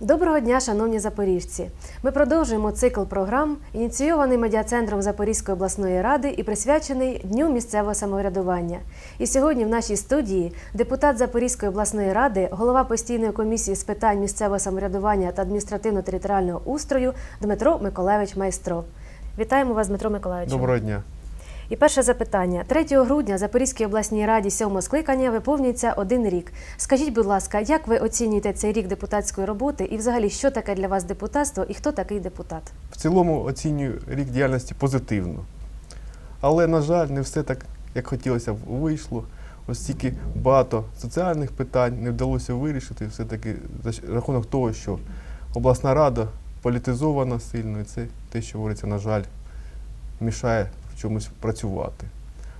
Доброго дня, шановні запоріжці! Ми продовжуємо цикл програм, ініційований медіа-центром Запорізької обласної ради і присвячений Дню місцевого самоврядування. І сьогодні в нашій студії депутат Запорізької обласної ради, голова постійної комісії з питань місцевого самоврядування та адміністративно-територіального устрою Дмитро Миколаївич Майстро. Вітаємо вас, Дмитро Миколаївич. Доброго дня. І перше запитання. 3 грудня Запорізькій обласній раді сьомого скликання виповнюється один рік. Скажіть, будь ласка, як ви оцінюєте цей рік депутатської роботи і взагалі що таке для вас депутатство і хто такий депутат? В цілому оцінюю рік діяльності позитивно. Але, на жаль, не все так, як хотілося б, вийшло. Оскільки багато соціальних питань не вдалося вирішити, все-таки за рахунок того, що обласна рада політизована сильно, і це те, що говориться, на жаль, мішає в чомусь працювати.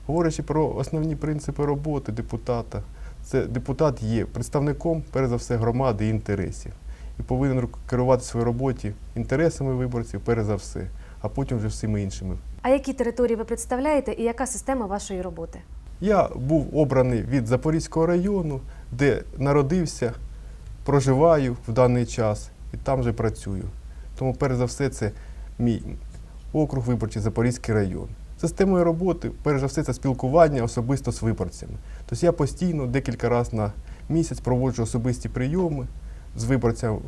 Говорячи про основні принципи роботи депутата, це депутат є представником, перш за все, громади і інтересів. І повинен керувати своїй роботі інтересами виборців, перш за все, а потім вже всіми іншими. А які території ви представляєте і яка система вашої роботи? Я був обраний від Запорізького району, де народився, проживаю в даний час і там же працюю. Тому, перш за все, це мій округ виборчий Запорізький район. Системою роботи, перш за все, це спілкування особисто з виборцями. Тобто я постійно декілька разів на місяць проводжу особисті прийоми з виборцями,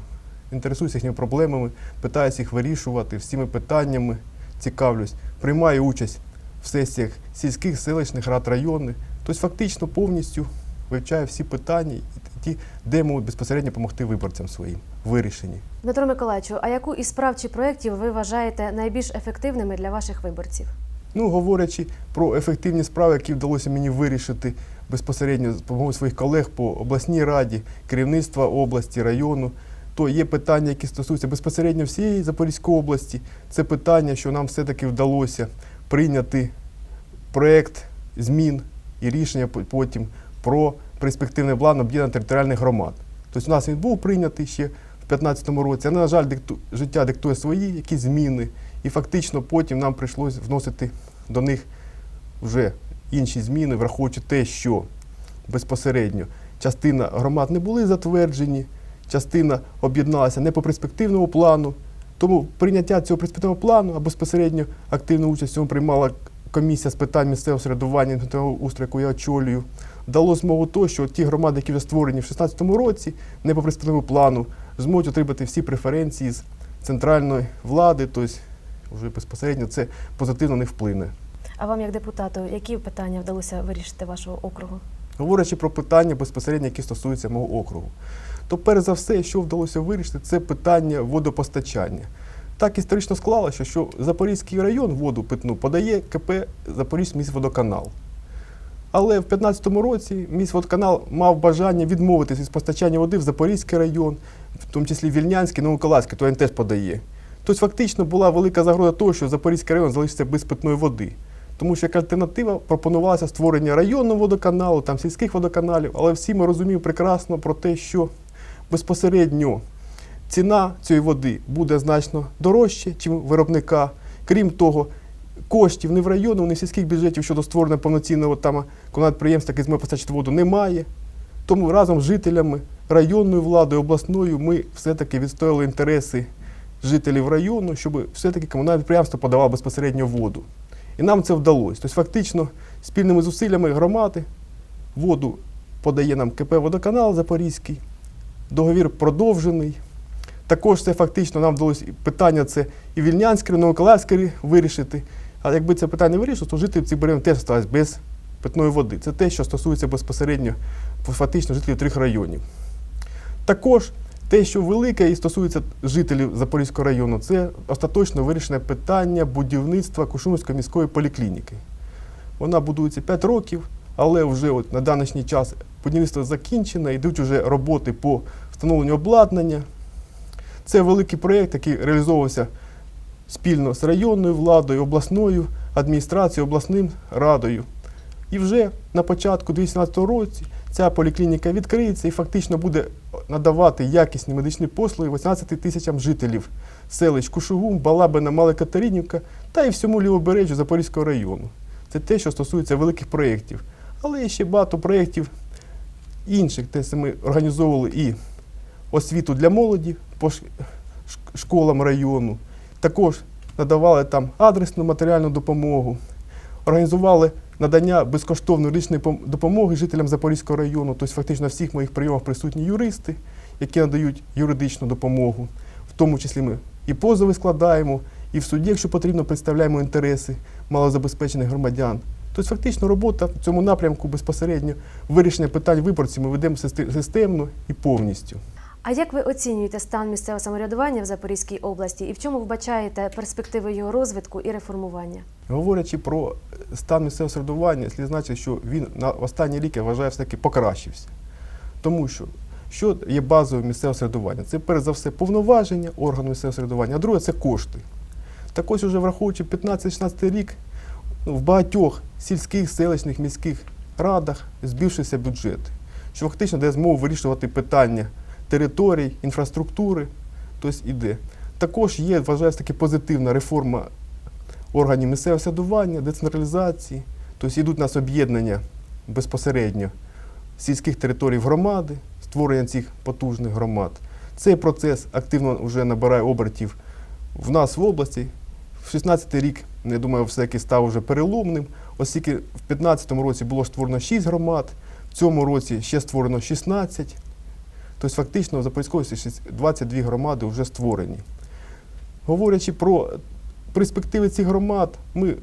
інтересуюся їхніми проблемами, питаюся їх вирішувати всіми питаннями, цікавлюсь, приймаю участь в сесіях сільських, селищних рад районних. Тобто фактично повністю вивчаю всі питання, і ті, де можуть безпосередньо допомогти виборцям своїм вирішенні. Дмитро Миколаївичу, а яку із справ чи проєктів ви вважаєте найбільш ефективними для ваших виборців? Ну, говорячи про ефективні справи, які вдалося мені вирішити безпосередньо з допомогою своїх колег по обласній раді, керівництва області, району, то є питання, які стосуються безпосередньо всієї Запорізької області. Це питання, що нам все-таки вдалося прийняти проєкт змін і рішення потім про перспективний план об'єднання територіальних громад. Тобто у нас він був прийнятий ще в 2015 році, але, на жаль, дикту- життя диктує свої якісь зміни. І фактично потім нам прийшлося вносити до них вже інші зміни, враховуючи те, що безпосередньо частина громад не були затверджені, частина об'єдналася не по перспективному плану. Тому прийняття цього перспективного плану, а безпосередньо активну участь в цьому приймала комісія з питань місцевого середування устрою, яку я очолюю, дало змогу того, що ті громади, які вже створені в 2016 році, не по перспективному плану, зможуть отримати всі преференції з центральної влади, тобто вже безпосередньо це позитивно не вплине. А вам, як депутату, які питання вдалося вирішити вашого округу? Говорячи про питання безпосередньо, які стосуються мого округу, то перш за все, що вдалося вирішити, це питання водопостачання. Так історично склалося, що Запорізький район воду питну подає КП Запорізький міськводоканал. Але в 2015 році міськводоканал мав бажання відмовитися від постачання води в Запорізький район, в тому числі Вільнянський, Новомиколаївський, то він теж подає. Тобто фактично була велика загроза того, що Запорізький район залишиться без питної води. Тому що як альтернатива пропонувалася створення районного водоканалу, там сільських водоканалів, але всі ми розуміємо прекрасно про те, що безпосередньо ціна цієї води буде значно дорожче, ніж виробника. Крім того, коштів ні в району, ні в сільських бюджетів щодо створення повноцінного там комунального яке зможе постачати воду, немає. Тому разом з жителями районною владою, обласною ми все-таки відстояли інтереси жителів району, щоб все-таки комунальне підприємство подавало безпосередньо воду. І нам це вдалося. Тобто, фактично, спільними зусиллями громади воду подає нам КП Водоканал Запорізький, договір продовжений. Також це фактично нам вдалося питання це і Вільнянське, і Новомиколаївське вирішити. А якби це питання не вирішилось, то жителі цих берегів теж залишились без питної води. Це те, що стосується безпосередньо фактично жителів трьох районів. Також те, що велике і стосується жителів Запорізького району, це остаточно вирішене питання будівництва Кушумської міської поліклініки. Вона будується 5 років, але вже от на данішній час будівництво закінчено, йдуть вже роботи по встановленню обладнання. Це великий проєкт, який реалізовувався спільно з районною владою, обласною адміністрацією, обласним радою. І вже на початку 2018 році ця поліклініка відкриється і фактично буде надавати якісні медичні послуги 18 тисячам жителів селищ Кушугум, Балабина, Мала Катеринівка та і всьому лівобережжю Запорізького району. Це те, що стосується великих проєктів. Але ще багато проєктів інших, те, що ми організовували і освіту для молоді по школам району. Також надавали там адресну матеріальну допомогу, організували надання безкоштовної пом- допомоги жителям Запорізького району. Тобто фактично на всіх моїх прийомах присутні юристи, які надають юридичну допомогу. В тому числі ми і позови складаємо, і в суді, якщо потрібно, представляємо інтереси малозабезпечених громадян. Тобто фактично робота в цьому напрямку безпосередньо вирішення питань виборців ми ведемо системно і повністю. А як ви оцінюєте стан місцевого самоврядування в Запорізькій області і в чому вбачаєте перспективи його розвитку і реформування? Говорячи про стан місцевого середування, слід значити, що він на останній рік, я вважаю, все-таки покращився. Тому що що є базовим місцевого середування? Це перш за все повноваження органу місцевого середування, а друге це кошти. Так ось уже враховуючи 15-16 рік, ну, в багатьох сільських, селищних, міських радах збільшився бюджет, що фактично дає змогу вирішувати питання територій, інфраструктури, тобто іде. Також є, вважаю, таки позитивна реформа органів місцевого самоврядування, децентралізації, тобто йдуть у нас об'єднання безпосередньо сільських територій в громади, створення цих потужних громад. Цей процес активно вже набирає обертів в нас в області. В 16-й рік, я думаю, все-таки став вже переломним, оскільки в 15-му році було створено 6 громад, в цьому році ще створено 16. Тобто фактично в Запорізькій області 22 громади вже створені. Говорячи про перспективи цих громад, ми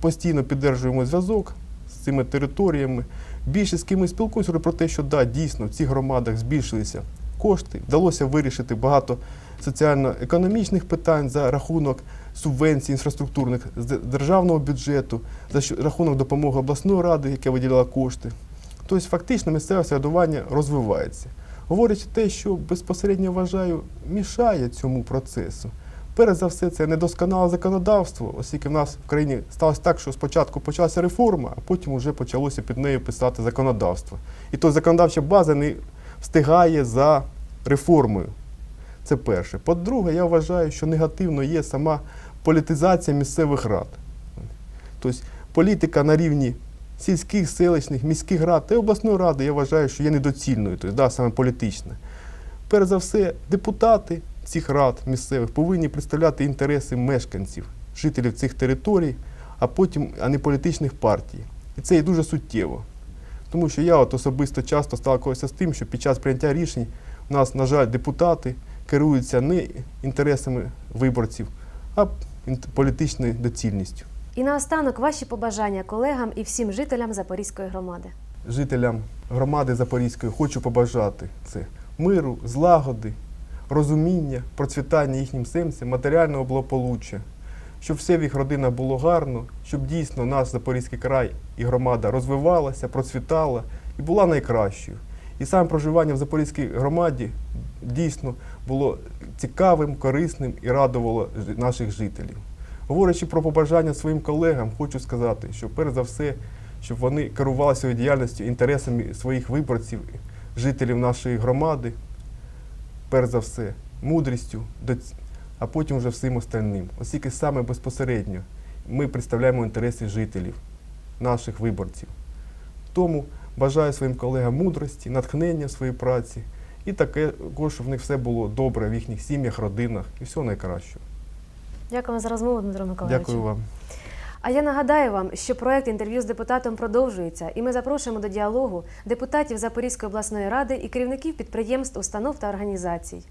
постійно піддержуємо зв'язок з цими територіями. Більшість з ким ми спілкуємося про те, що да, дійсно в цих громадах збільшилися кошти, вдалося вирішити багато соціально-економічних питань за рахунок субвенцій інфраструктурних з державного бюджету, за рахунок допомоги обласної ради, яка виділяла кошти. Тобто фактично місцеве самоврядування розвивається. Говорячи те, що безпосередньо вважаю, мішає цьому процесу. Перш за все, це недосконале законодавство, оскільки в нас в країні сталося так, що спочатку почалася реформа, а потім вже почалося під нею писати законодавство. І то законодавча база не встигає за реформою. Це перше. По-друге, я вважаю, що негативно є сама політизація місцевих рад. Тобто політика на рівні сільських, селищних, міських рад та й обласної ради, я вважаю, що є недоцільною, тобто, да, саме політична. Перш за все, депутати цих рад місцевих повинні представляти інтереси мешканців, жителів цих територій, а потім а не політичних партій. І це є дуже суттєво. Тому що я от особисто часто сталкувався з тим, що під час прийняття рішень у нас, на жаль, депутати керуються не інтересами виборців, а політичною доцільністю. І наостанок ваші побажання колегам і всім жителям Запорізької громади. жителям громади Запорізької хочу побажати це миру, злагоди, розуміння, процвітання їхнім серцем, матеріального благополуччя, щоб все в їх родинах було гарно, щоб дійсно наш Запорізький край і громада розвивалася, процвітала і була найкращою. І саме проживання в Запорізькій громаді дійсно було цікавим, корисним і радувало наших жителів. Говорячи про побажання своїм колегам, хочу сказати, що перш за все, щоб вони керували своєю діяльністю інтересами своїх виборців, жителів нашої громади, перш за все, мудрістю, а потім вже всім остальним. Оскільки саме безпосередньо ми представляємо інтереси жителів, наших виборців. Тому бажаю своїм колегам мудрості, натхнення своїй праці і також, щоб в них все було добре в їхніх сім'ях, родинах і всього найкращого. Дякую за розмову, Дмитро Миколаївич. Дякую вам. А я нагадаю вам, що проект інтерв'ю з депутатом продовжується, і ми запрошуємо до діалогу депутатів Запорізької обласної ради і керівників підприємств, установ та організацій.